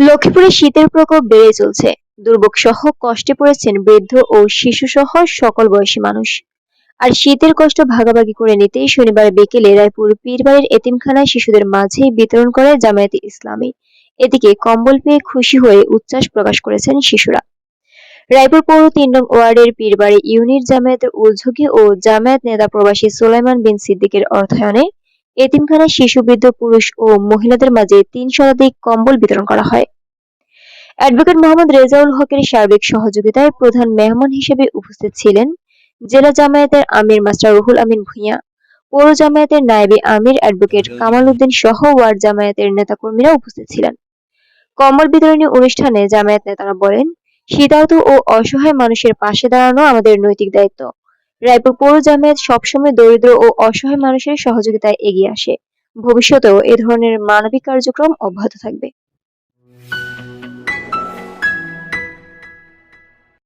লক্ষ্মীপুরে শীতের প্রকোপ বেড়ে চলছে। দুর্ভোগ সহ কষ্টে পড়েছেন বৃদ্ধ ও শিশু সহ সকল বয়সী মানুষ। আর শীতের কষ্ট ভাগাভাগি করে নিতে শনিবার বিকেলে রায়পুর পীরবাড়ির এতিমখানায় শিশুদের মাঝে বিতরণ করে জামায়াতে ইসলামী। এদিকে কম্বল পেয়ে খুশি হয়ে উচ্ছ্বাস প্রকাশ করেছেন শিশুরা। রায়পুর পৌর তিন নং ওয়ার্ডের পীরবাড়ি ইউনিট জামায়াতের উদ্যোগে ও জামায়াত নেতা প্রবাসী সোলাইমান বিন সিদ্দিকের অর্থায়নে এতিমখানায় শিশু, বৃদ্ধ, পুরুষ ও মহিলাদের মাঝে তিন শতাধিক কম্বল বিতরণ করা হয়। অ্যাডভোকেট মোহাম্মদ রেজাউল হকের সার্বিক সহযোগিতায় প্রধান মেহমান হিসেবে উপস্থিত ছিলেন জেলা জামায়াতের আমির মাস্টার রুহুল আমিন ভূঁইয়া, পৌর জামায়াতের নায়েবে আমির অ্যাডভোকেট কামাল উদ্দিন সহ ওয়ার্ড জামায়াতের নেতাকর্মীরা উপস্থিত ছিলেন। কম্বল বিতরণী অনুষ্ঠানে জামায়াত নেতারা বলেন শীতার্ত ও অসহায় মানুষের পাশে দাঁড়ানো আমাদের নৈতিক দায়িত্ব। রায়পুর পৌর জামায়াত সবসময় দরিদ্র ও অসহায় মানুষের সহযোগিতায় এগিয়ে আসে। ভবিষ্যতেও এ ধরনের মানবিক কার্যক্রম অব্যাহত থাকবে।